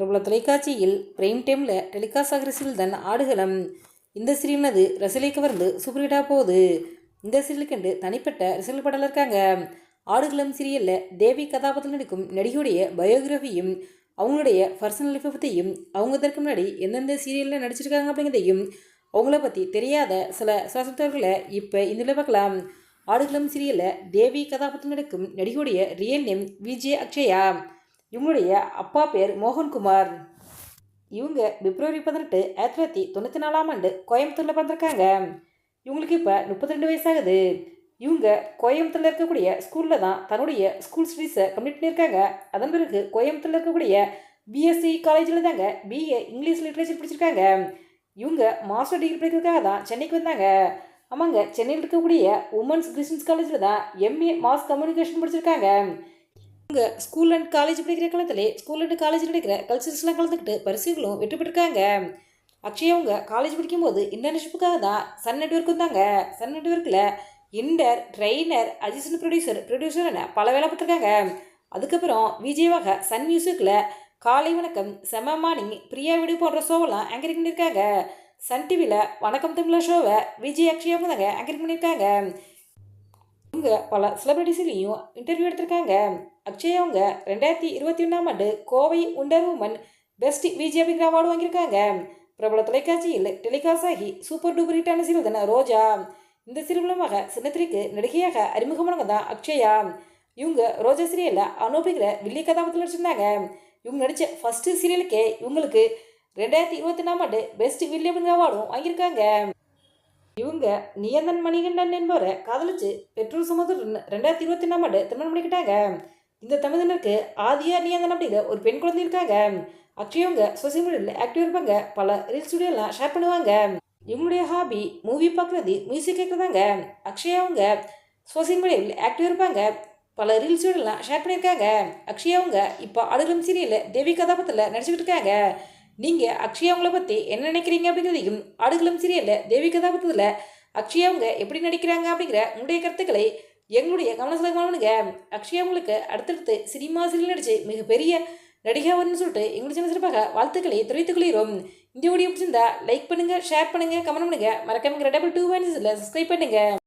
பிரபல தொலைக்காட்சியில் பிரைம் டைமில் டெலிகாஸ்ட் ஆகிற சீரியல் தான் ஆடுகளம். இந்த சீரியல்னது ரசிலை கவர்ந்து சூப்பர் ஹிட்டாக போகுது. இந்த சீரியலுக்கென்று தனிப்பட்ட ரசிகர்கள் படல இருக்காங்க. ஆடுகளம் சீரியலில் தேவி கதாபாத்திரம் நடிக்கும் நடிகையுடைய பயோகிராஃபியும் அவங்களுடைய பர்சனல் லைஃப்பை பற்றியும் அவங்க இதற்கு முன்னாடி எந்தெந்த சீரியலில் நடிச்சிருக்காங்க அப்படிங்கிறதையும் அவங்கள பற்றி தெரியாத சில சுவாசத்தவர்களை இப்போ இந்த பார்க்கலாம். ஆடுகளம் சீரியலில் தேவி கதாபாத்திரம் நடிக்கும் நடிகையுடைய ரியல் நேம் விஜய் அக்ஷயா. இவங்களுடைய அப்பா பேர் மோகன்குமார். இவங்க பிப்ரவரி பதினெட்டு ஆயிரத்தி தொள்ளாயிரத்தி தொண்ணூற்றி நாலாம் ஆண்டு கோயம்புத்தூரில் பிறந்திருக்காங்க. இவங்களுக்கு இப்போ முப்பத்தி ரெண்டு வயசாகுது. இவங்க கோயம்புத்தூரில் இருக்கக்கூடிய ஸ்கூலில் தான் தன்னுடைய ஸ்கூல் ஸ்டடீஸை கம்ப்ளீட் பண்ணியிருக்காங்க. அதன் பிறகு கோயம்புத்தூரில் இருக்கக்கூடிய பிஎஸ்சி காலேஜில் தாங்க பிஏ இங்கிலீஷ் லிட்ரேச்சர் படிச்சிருக்காங்க. இவங்க மாஸ்டர் டிகிரி படிக்கிறதுக்காக தான் சென்னைக்கு வந்தாங்க. ஆமாங்க சென்னையில் இருக்கக்கூடிய உமன்ஸ் கிறிஸ்டின்ஸ் காலேஜில் தான் எம்ஏ மாஸ் கம்யூனிகேஷன் படிச்சிருக்காங்க. இவங்க ஸ்கூல் அண்ட் காலேஜ் படிக்கிற காலத்திலே ஸ்கூல் அண்ட் காலேஜ் நடக்கிற கல்ச்சர்ஸ்லாம் கலந்துக்கிட்டு பரிசுகளும் வெற்றி பெற்றிருக்காங்க. அக்ஷயா அவங்க காலேஜ் படிக்கும்போது இன்டர்ன்ஷிப்புக்காக தான் சன் நெட்ஒர்க் வந்தாங்க. Sun நெட்ஒர்க்கில் intern trainer assistant producer producer என பல வேலை பட்டிருக்காங்க அதுக்கப்புறம் விஜயவாக சன் மியூசிக்கில் காலை வணக்கம் செம மார்னிங் பிரியா வீடு போன்ற ஷோவெல்லாம் ஆங்கரிங் பண்ணியிருக்காங்க. சன் டிவியில் வணக்கம் தமிழா ஷோவை விஜய் அக்ஷய் அவங்க தாங்க ஆங்கரிங் பண்ணியிருக்காங்க. இவங்க பல செலிபிரிட்டிஸ்லேயும் இன்டர்வியூ எடுத்திருக்காங்க. அக்ஷயா அவங்க ரெண்டாயிரத்தி இருபத்தி ஒன்றாம் ஆண்டு Kovai wonder woman best Vijay அப்படிங்கிற அவார்டு வாங்கியிருக்காங்க. பிரபல தொலைக்காட்சியில் டெலிகாஸ்ட் ஆகி சூப்பர் டூப்பர் ஹிட்டான சீரியல் ரோஜா. இந்த சீரியல் சின்னத்திரிக்கு நடிகையாக அறிமுகமானவங்க தான் அக்ஷயா. இவங்க ரோஜா சீரியலில் அனுப்பிங்கிற வில்லி கதாபாத்திரம் நடிச்சிருந்தாங்க. இவங்க நடித்த ஃபஸ்ட்டு சீரியலுக்கே இவங்களுக்கு ரெண்டாயிரத்தி இருபத்தி ஒன்றாம் ஆண்டு பெஸ்ட் வில்லி அப்படிங்கிற அவார்டும் வாங்கியிருக்காங்க. இவங்க நியந்தன் மணிகண்டன் என்பவரை காதலிச்சு பெற்றோர் சுமதுடன் ரெண்டாயிரத்தி இருபத்தி ஒன்றாம் ஆண்டு திருமணம் பண்ணிக்கிட்டாங்க. இந்த தமிழனுக்கு ஆதியா நியந்தன் அப்படிங்கிற ஒரு பெண் குழந்தை இருக்காங்க. அக்ஷயவங்க சோசியல் மீடியாவில் ஆக்டிவ் இருப்பாங்க. பல ரீல்ஸ் வீடியோலாம் ஷேர் பண்ணுவாங்க. இவங்களுடைய ஹாபி மூவி பார்க்குறது மியூசிக் கேட்குறதாங்க அக்ஷயா அவங்க சோசியல் மீடியாவில் ஆக்டிவ் இருப்பாங்க. பல ரீல்ஸ் வீடியோலாம் ஷேர் பண்ணியிருக்காங்க. அக்ஷயா அவங்க இப்போ அடுகளும் சீரியலில் தேவி கதாபாத்திரத்தில் நடிச்சுக்கிட்டு இருக்காங்க. நீங்கள் அக்ஷயா அவங்கள பற்றி என்ன நினைக்கிறீங்க அப்படிங்கிறதையும் ஆடுகளும் சீரியலில் தேவி கதாபாத்திரத்தில் அக்ஷயா அவங்க எப்படி நடிக்கிறாங்க அப்படிங்கிற உங்களுடைய கருத்துக்களை எங்களுடைய கவனத்தில் கவனிங்க அக்ஷயா அவங்களுக்கு அடுத்தடுத்து சினிமா சீரியல் நடித்து மிகப்பெரிய நடிகா வரணும்னு சொல்லிட்டு எங்களுக்கு சின்ன சிறப்பாக வாழ்த்துக்களை தெரிவித்துக் கொள்கிறோம். இந்த வீடியோ பிடிச்சிருந்தா லைக் பண்ணுங்கள் ஷேர் பண்ணுங்கள் கமெண்ட் பண்ணுங்கள் மறக்காம டபுள் டூ பாயிண்ட்ஸில் சப்ஸ்கிரைப் பண்ணுங்கள்